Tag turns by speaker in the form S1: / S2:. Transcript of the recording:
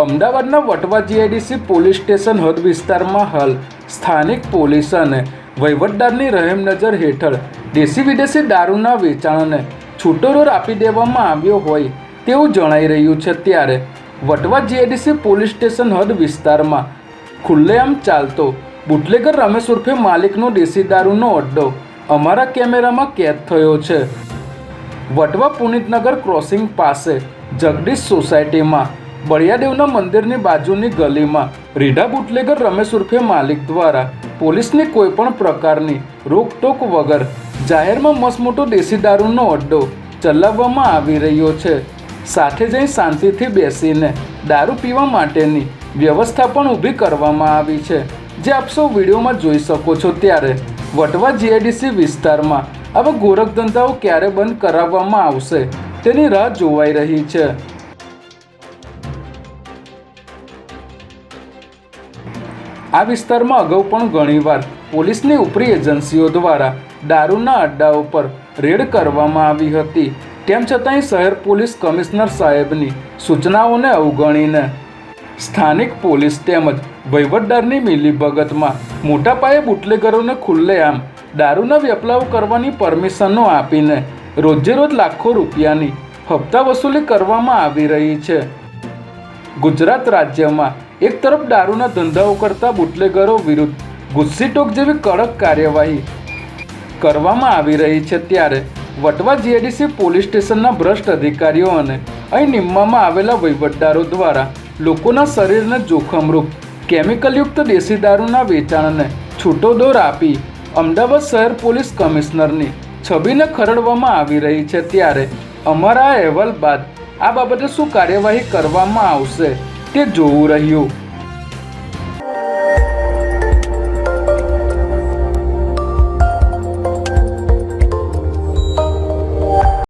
S1: અમદાવાદના Vatva GIDC police station હદ વિસ્તારમાં હાલ સ્થાનિક પોલીસ અને વહીવટદારની રહેમ નજર હેઠળ દેશી વિદેશી દારૂના વેચાણને છૂટોરોર આપી દેવામાં આવ્યો હોય તેવું જણાઈ રહ્યું છે ત્યારે વટવા જીઆઈડીસી પોલીસ સ્ટેશન હદ વિસ્તારમાં ખુલ્લેઆમ ચાલતો બુટલેગર રમેશ ઉર્ફે માલિકનો દેશી દારૂનો અડ્ડો અમારા કેમેરામાં કેદ થયો છે. વટવા પુનિતનગર ક્રોસિંગ પાસે જગદીશ સોસાયટીમાં બળિયાદેવના મંદિરની બાજુની ગલીમાં રીઢા બુટલેગર રમેશ ઉર્ફે માલિક દ્વારા પોલીસની કોઈપણ પ્રકારની રોકટોક વગર જાહેરમાં મસમોટો દેશી દારૂનો અડ્ડો ચલાવવામાં આવી રહ્યો છે. સાથે જઈ શાંતિથી બેસીને દારૂ પીવા માટેની વ્યવસ્થા પણ ઊભી કરવામાં આવી છે. જે આપ સૌ વિડીયોમાં જોઈ શકો છો ત્યારે વટવા જીઆઈડીસી વિસ્તારમાં આવા ગોરખ ધંધાઓ ક્યારે બંધ કરાવવામાં આવશે તેની રાહ જોવાઈ રહી છે. આ વિસ્તારમાં અગાઉ પણ ઘણીવાર પોલીસની ઉપરી એજન્સીઓ દ્વારા દારૂના અડ્ડાઓ પર રેડ કરવામાં આવી હતી. તેમ છતાંય શહેર પોલીસ કમિશનર સાહેબની સૂચનાઓને અવગણીને સ્થાનિક પોલીસ તેમજ વહીવટદારની મિલીભગતમાં મોટા પાયે બુટલેગરોને ખુલ્લેઆમ દારૂના વેપલાઓ કરવાની પરમિશનો આપીને રોજે રોજ લાખો રૂપિયાની હપ્તા વસૂલી કરવામાં આવી રહી છે. ગુજરાત રાજ્યમાં એક તરફ દારૂના ધંધાઓ કરતા બુટલેગરો વિરુદ્ધ ગુસ્સીટોક જેવી કડક કાર્યવાહી કરવામાં આવી રહી છે ત્યારે વટવા જીઆઈડીસી પોલીસ સ્ટેશનના ભ્રષ્ટ અધિકારીઓ અને અહીં નિમવામાં આવેલા વહીવટદારો દ્વારા લોકોના શરીરને જોખમરૂપ કેમિકલયુક્ત દેશી દારૂના વેચાણને છૂટો દોર આપી અમદાવાદ શહેર પોલીસ કમિશનરની છબીને ખરડવામાં આવી રહી છે ત્યારે અમારા અહેવાલ બાદ આ બાબતે શું કાર્યવાહી કરવામાં આવશે તે જોવું રહ્યું.